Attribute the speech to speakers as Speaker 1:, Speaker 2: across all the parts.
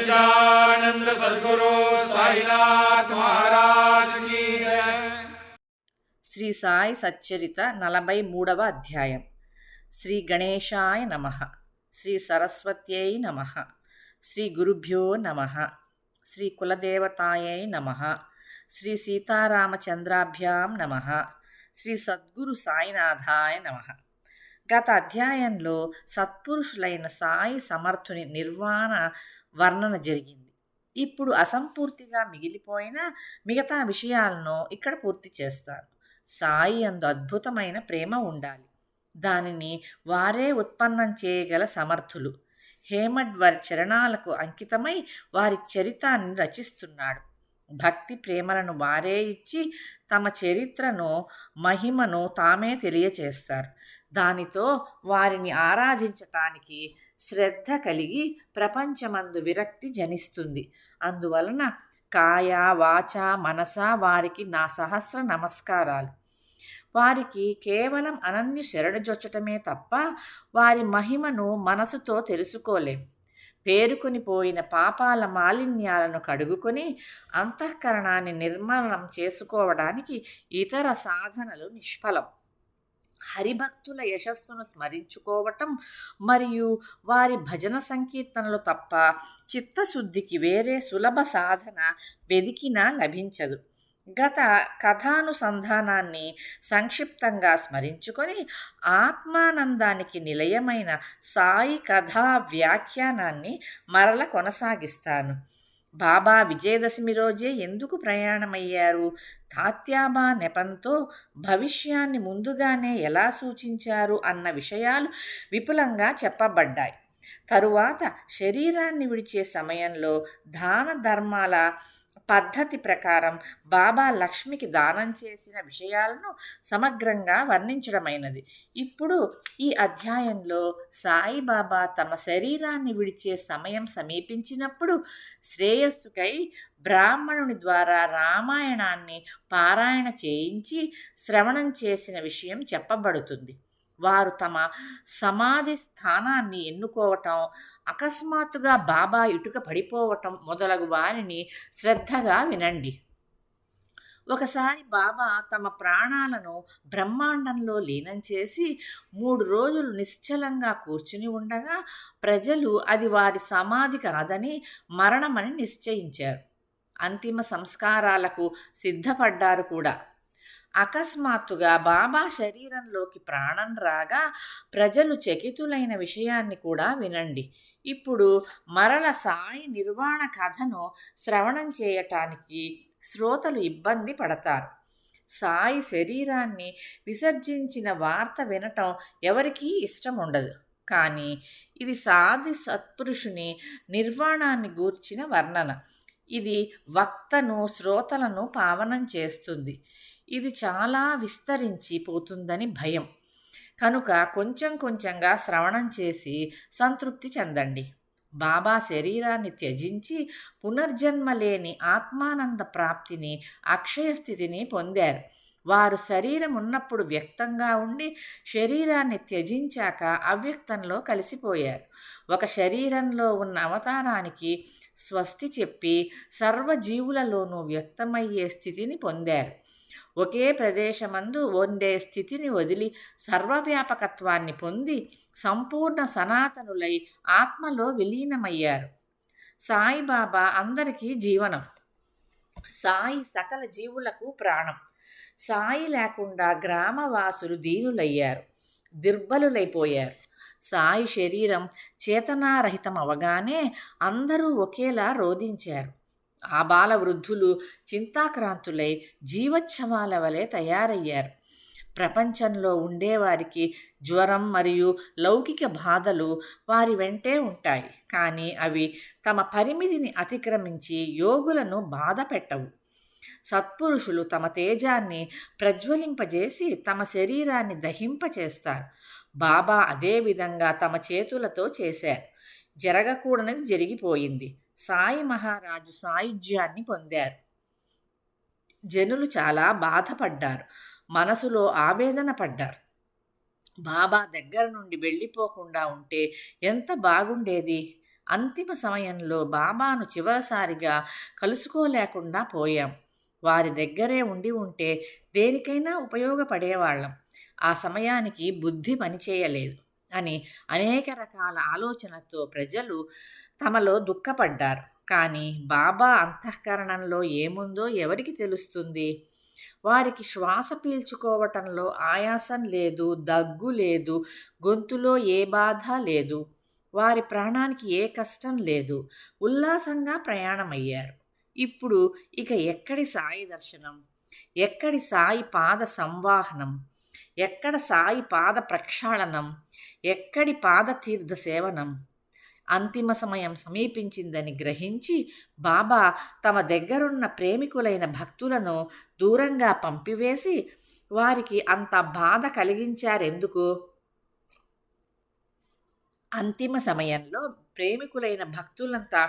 Speaker 1: सच्चिदानंद सदगुरु साईनाथ महाराज की जय
Speaker 2: శ్రీ సాయి సచ్చరిత నలభై మూడవ అధ్యాయం శ్రీ గణేశాయ నమ శ్రీ సరస్వత్యై నమ శ్రీ గురుభ్యో నమ శ్రీ కులదేవతాయై నమ శ్రీ సీతారామచంద్రాభ్యాం నమ శ్రీ సద్గురు సాయినాథాయ నమ గత అధ్యాయంలో సత్పురుషులైన సాయి సమర్థుని నిర్వాణ వర్ణన జరిగింది. ఇప్పుడు అసంపూర్తిగా మిగిలిపోయిన మిగతా విషయాలను ఇక్కడ పూర్తి చేస్తాను. సాయి అందు అద్భుతమైన ప్రేమ ఉండాలి. దానిని వారే ఉత్పన్నం చేయగల సమర్థులు. హేమడ్ వారి చరణాలకు అంకితమై వారి చరితాన్ని రచిస్తున్నాడు. భక్తి ప్రేమలను వారే ఇచ్చి తమ చరిత్రను మహిమను తామే తెలియచేస్తారు. దానితో వారిని ఆరాధించటానికి శ్రద్ధ కలిగి ప్రపంచమందు విరక్తి జనిస్తుంది. అందువలన కాయ వాచ మనస వారికి నా సహస్ర నమస్కారాలు. వారికి కేవలం అనన్య శరణుజొచ్చటమే తప్ప వారి మహిమను మనసుతో తెలుసుకోలేం. పేరుకొని పోయిన పాపాల మాలిన్యాలను కడుగుకొని అంతఃకరణాన్ని నిర్మలం చేసుకోవడానికి ఇతర సాధనలు నిష్ఫలం. హరిభక్తుల యశస్సును స్మరించుకోవటం మరియు వారి భజన సంకీర్తనలు తప్ప చిత్తశుద్ధికి వేరే సులభ సాధన వెదికినా లభించదు. గత కథానుసంధానాన్ని సంక్షిప్తంగా స్మరించుకొని ఆత్మానందానికి నిలయమైన సాయి కథా వ్యాఖ్యానాన్ని మరల కొనసాగిస్తాను. బాబా విజయదశమి రోజే ఎందుకు ప్రయాణమయ్యారు? తాత్యాబా నెపంతో భవిష్యాన్ని ముందుగానే ఎలా సూచించారు అన్న విషయాలు విపులంగా చెప్పబడ్డాయి. తరువాత శరీరాన్ని విడిచే సమయంలో దాన ధర్మాల పద్ధతి ప్రకారం బాబా లక్ష్మికి దానం చేసిన విషయాలను సమగ్రంగా వర్ణించడమైనది. ఇప్పుడు ఈ అధ్యాయంలో సాయిబాబా తమ శరీరాన్ని విడిచే సమయం సమీపించినప్పుడు శ్రేయస్సుకై బ్రాహ్మణుని ద్వారా రామాయణాన్ని పారాయణ చేయించి శ్రవణం చేసిన విషయం చెప్పబడుతుంది. వారు తమ సమాధి స్థానాన్ని ఎన్నుకోవటం అకస్మాత్తుగా బాబా ఇటుక పడిపోవటం మొదలగు వారిని శ్రద్ధగా వినండి. ఒకసారి బాబా తమ ప్రాణాలను బ్రహ్మాండంలో లీనం చేసి మూడు రోజులు నిశ్చలంగా కూర్చుని ఉండగా ప్రజలు అది వారి సమాధి కాదని మరణమని నిశ్చయించారు. అంతిమ సంస్కారాలకు సిద్ధపడ్డారు కూడా. అకస్మాత్తుగా బాబా శరీరంలోకి ప్రాణం రాగా ప్రజలు చకితులైన విషయాన్ని కూడా వినండి. ఇప్పుడు మరల సాయి నిర్వాణ కథను శ్రవణం చేయటానికి శ్రోతలు ఇబ్బంది పడతారు. సాయి శరీరాన్ని విసర్జించిన వార్త వినటం ఎవరికీ ఇష్టం ఉండదు. కానీ ఇది సాధి సత్పురుషుని నిర్వాణాన్ని గూర్చిన వర్ణన. ఇది వక్తను శ్రోతలను పావనం చేస్తుంది. ఇది చాలా విస్తరించి పోతుందని భయం. కనుక కొంచెం కొంచెంగా శ్రవణం చేసి సంతృప్తి చెందండి. బాబా శరీరాన్ని త్యజించి పునర్జన్మ లేని ఆత్మానంద ప్రాప్తిని అక్షయ స్థితిని పొందారు. వారు శరీరం ఉన్నప్పుడు వ్యక్తంగా ఉండి శరీరాన్ని త్యజించాక అవ్యక్తంలో కలిసిపోయారు. ఒక శరీరంలో ఉన్న అవతారానికి స్వస్తి చెప్పి సర్వజీవులలోనూ వ్యక్తమయ్యే స్థితిని పొందారు. ఒకే ప్రదేశమందు వండే స్థితిని వదిలి సర్వవ్యాపకత్వాన్ని పొంది సంపూర్ణ సనాతనులై ఆత్మలో విలీనమయ్యారు. సాయిబాబా అందరికీ జీవనం. సాయి సకల జీవులకు ప్రాణం. సాయి లేకుండా గ్రామవాసులు దీనులయ్యారు. దుర్బలులైపోయారు. సాయి శరీరం చేతనారహితం అవగానే అందరూ ఒకేలా రోధించారు. ఆ బాల వృద్ధులు చింతాక్రాంతులై జీవచ్ఛవాల వలె తయారయ్యారు. ప్రపంచంలో ఉండేవారికి జ్వరం మరియు లౌకిక బాధలు వారి వెంటే ఉంటాయి. కానీ అవి తమ పరిమితిని అతిక్రమించి యోగులను బాధ పెట్టవు. సత్పురుషులు తమ తేజాన్ని ప్రజ్వలింపజేసి తమ శరీరాన్ని దహింపచేస్తారు బాబా అదే విధంగా తమ చేతులతో చేశారు. జరగకూడనిది జరిగిపోయింది. సాయి మహారాజు సాయుధ్యాన్ని పొందారు. జనులు చాలా బాధపడ్డారు. మనసులో ఆవేదన పడ్డారు. బాబా దగ్గర నుండి వెళ్ళిపోకుండా ఉంటే ఎంత బాగుండేది? అంతిమ సమయంలో బాబాను చివరిసారిగా కలుసుకోలేకుండా పోయాం. వారి దగ్గరే ఉండి ఉంటే దేనికైనా ఉపయోగపడేవాళ్ళం. ఆ సమయానికి బుద్ధి పనిచేయలేదు అని అనేక రకాల ఆలోచనతో ప్రజలు తమలో దుఃఖపడ్డారు. కానీ బాబా అంతఃకరణంలో ఏముందో ఎవరికి తెలుస్తుంది? వారికి శ్వాస పీల్చుకోవటంలో ఆయాసం లేదు దగ్గు లేదు గొంతులో ఏ బాధ లేదు. వారి ప్రాణానికి ఏ కష్టం లేదు. ఉల్లాసంగా ప్రయాణమయ్యారు. ఇప్పుడు ఇక ఎక్కడి సాయి దర్శనం? ఎక్కడి సాయి పాద సంవాహనం? ఎక్కడ సాయి పాద ప్రక్షాళనం? ఎక్కడి పాదతీర్థ సేవనం? అంతిమ సమయం సమీపించిందని గ్రహించి బాబా తమ దగ్గరున్న ప్రేమికులైన భక్తులను దూరంగా పంపివేసి వారికి అంత బాధ కలిగించారెందుకు? అంతిమ సమయంలో ప్రేమికులైన భక్తులంతా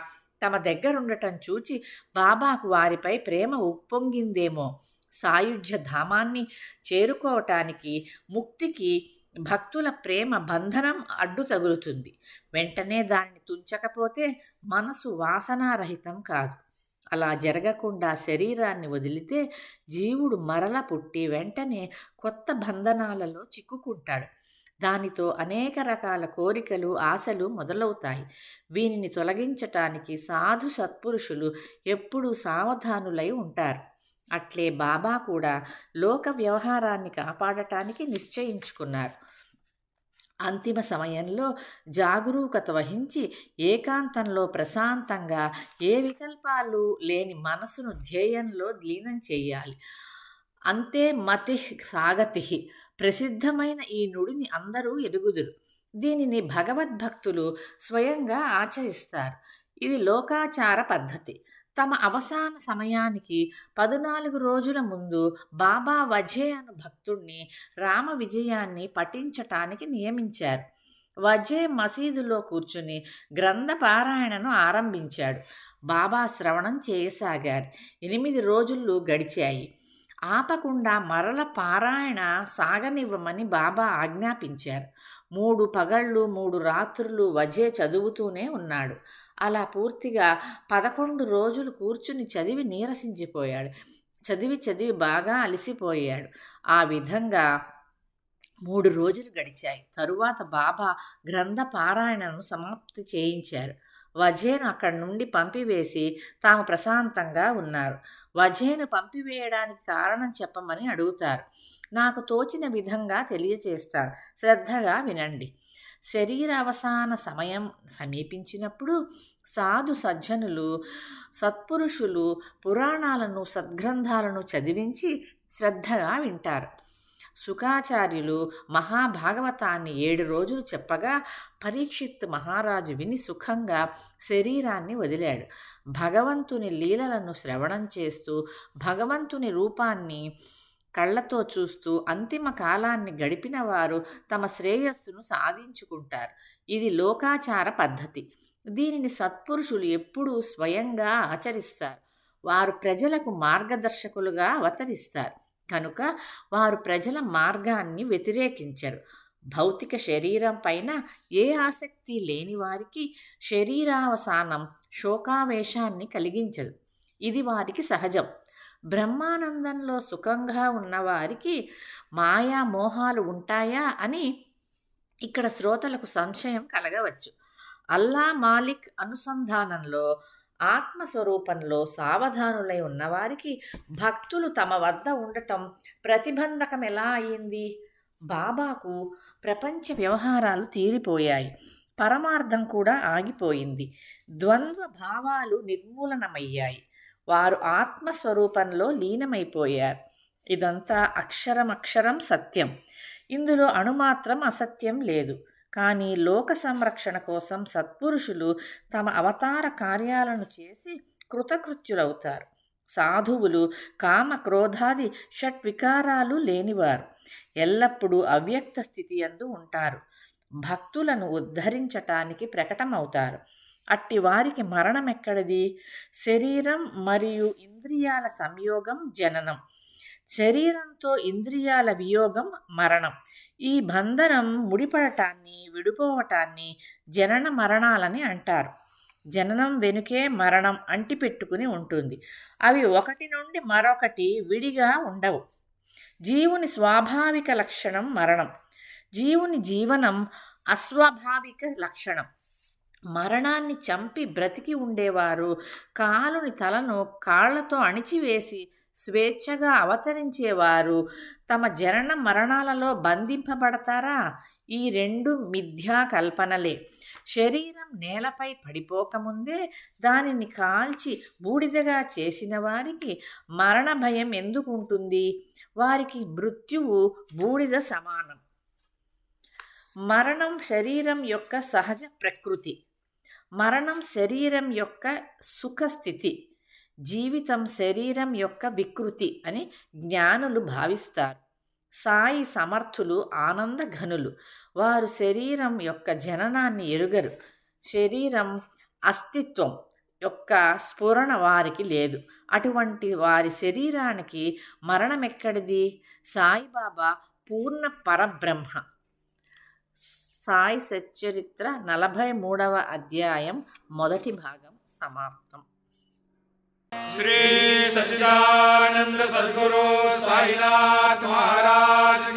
Speaker 2: తమ దగ్గరుండటం చూచి బాబాకు వారిపై ప్రేమ ఉప్పొంగిందేమో. సాయుధ్య ధామాన్ని చేరుకోవటానికి ముక్తికి భక్తుల ప్రేమ బంధనం అడ్డు తగులుతుంది. వెంటనే దానిని తుంచకపోతే మనసు వాసనారహితం కాదు. అలా జరగకుండా శరీరాన్ని వదిలితే జీవుడు మరల పుట్టి వెంటనే కొత్త బంధనాలలో చిక్కుకుంటాడు. దానితో అనేక రకాల కోరికలు ఆశలు మొదలవుతాయి. వీనిని తొలగించటానికి సాధు సత్పురుషులు ఎప్పుడూ సావధానులై ఉంటారు. అట్లే బాబా కూడా లోక వ్యవహారాన్ని కాపాడటానికి నిశ్చయించుకున్నారు. అంతిమ సమయంలో జాగరూకత వహించి ఏకాంతంలో ప్రశాంతంగా ఏ వికల్పాలు లేని మనసును ధ్యేయంలో లీనం చేయాలి. అంతే మతి సాగతి ప్రసిద్ధమైన ఈ నుడిని అందరూ ఎరుగుదురు దీనిని భగవద్భక్తులు స్వయంగా ఆచరిస్తారు. ఇది లోకాచార పద్ధతి. తమ అవసాన సమయానికి పదునాలుగు రోజుల ముందు బాబా వజే అను భక్తుణ్ణి రామ విజయాన్ని పఠించటానికి నియమించారు. వజే మసీదులో కూర్చుని గ్రంథ పారాయణను ఆరంభించాడు. బాబా శ్రవణం చేయసాగారు. ఎనిమిది రోజులు గడిచాయి. ఆపకుండా మరల పారాయణ సాగనివ్వమని బాబా ఆజ్ఞాపించారు. మూడు పగళ్ళు మూడు రాత్రులు వజే చదువుతూనే ఉన్నాడు. అలా పూర్తిగా పదకొండు రోజులు కూర్చుని చదివి నీరసించిపోయాడు. చదివి చదివి బాగా అలసిపోయాడు. ఆ విధంగా మూడు రోజులు గడిచాయి. తరువాత బాబా గ్రంథ పారాయణను సమాప్తి చేయించారు. వజేను అక్కడి నుండి పంపివేసి తాము ప్రశాంతంగా ఉన్నారు. వజేను పంపివేయడానికి కారణం చెప్పమని అడుగుతారు. నాకు తోచిన విధంగా తెలియచేస్తారు. శ్రద్ధగా వినండి. శరీరావసాన సమయం సమీపించినప్పుడు సాధు సజ్జనులు సత్పురుషులు పురాణాలను సద్గ్రంథాలను చదివించి శ్రద్ధగా వింటారు. సుఖాచార్యులు మహాభాగవతాన్ని ఏడు రోజులు చెప్పగా పరీక్షిత్ మహారాజు విని సుఖంగా శరీరాన్ని వదిలాడు. భగవంతుని లీలలను శ్రవణం చేస్తూ భగవంతుని రూపాన్ని కళ్ళతో చూస్తూ అంతిమ కాలాన్ని గడిపిన వారు తమ శ్రేయస్సును సాధించుకుంటారు. ఇది లోకాచార పద్ధతి. దీనిని సత్పురుషులు ఎప్పుడూ స్వయంగా ఆచరిస్తారు. వారు ప్రజలకు మార్గదర్శకులుగా అవతరిస్తారు. కనుక వారు ప్రజల మార్గాన్ని వ్యతిరేకించరు. భౌతిక శరీరం పైన ఏ ఆసక్తి లేని వారికి శరీరావసానం శోకావేశాన్ని కలిగించదు. ఇది వారికి సహజం. బ్రహ్మానందంలో సుఖంగా ఉన్నవారికి మాయా మోహాలు ఉంటాయా అని ఇక్కడ శ్రోతలకు సంశయం కలగవచ్చు. అల్లా మాలిక్ అనుసంధానంలో ఆత్మస్వరూపంలో సావధానులై ఉన్నవారికి భక్తులు తమ వద్ద ఉండటం ప్రతిబంధకం ఎలా అయింది? బాబాకు ప్రపంచ వ్యవహారాలు తీరిపోయాయి. పరమార్థం కూడా ఆగిపోయింది. ద్వంద్వ భావాలు నిర్మూలనమయ్యాయి. వారు ఆత్మస్వరూపంలో లీనమైపోయారు. ఇదంతా అక్షరం అక్షరం సత్యం. ఇందులో అణుమాత్రం అసత్యం లేదు. కానీ లోక సంరక్షణ కోసం సత్పురుషులు తమ అవతార కార్యాలను చేసి కృతకృత్యులవుతారు. సాధువులు కామ క్రోధాది షట్వికారాలు లేనివారు. ఎల్లప్పుడూ అవ్యక్త స్థితి అందు ఉంటారు. భక్తులను ఉద్ధరించటానికి ప్రకటమవుతారు. అట్టి వారికి మరణం ఎక్కడిది శరీరం మరియు ఇంద్రియాల సంయోగం జననం. శరీరంతో ఇంద్రియాల వియోగం మరణం. ఈ బంధనం ముడిపడటాన్ని విడిపోవటాన్ని జనన మరణాలని అంటారు. జననం వెనుకే మరణం అంటిపెట్టుకుని ఉంటుంది. అవి ఒకటి నుండి మరొకటి విడిగా ఉండవు. జీవుని స్వాభావిక లక్షణం మరణం. జీవుని జీవనం అస్వాభావిక లక్షణం. మరణాన్ని చంపి బ్రతికి ఉండేవారు. కాలుని తలను కాళ్ళతో అణిచివేసి స్వేచ్ఛగా అవతరించేవారు. తమ జనన మరణాలలో బంధింపబడతారా? ఈ రెండు మిథ్యా కల్పనలే. శరీరం నేలపై పడిపోకముందే దానిని కాల్చి బూడిదగా చేసిన వారికి మరణ భయం ఎందుకు ఉంటుంది వారికి మృత్యువు బూడిద సమానం. మరణం శరీరం యొక్క సహజ ప్రకృతి. మరణం శరీరం యొక్క సుఖస్థితి. జీవితం శరీరం యొక్క వికృతి అని జ్ఞానులు భావిస్తారు. సాయి సమర్థులు ఆనంద ఘనులు. వారు శరీరం యొక్క జననాన్ని ఎరుగరు. శరీరం అస్తిత్వం యొక్క స్ఫురణ వారికి లేదు. అటువంటి వారి శరీరానికి మరణం ఎక్కడిది? సాయిబాబా పూర్ణ పరబ్రహ్మ. సాయి సచ్చరిత్ర నలభై మూడవ అధ్యాయం మొదటి భాగం సమాప్తం.
Speaker 1: శ్రీ సచిదానంద సద్గురు సాయినాథ్ మహారాజ్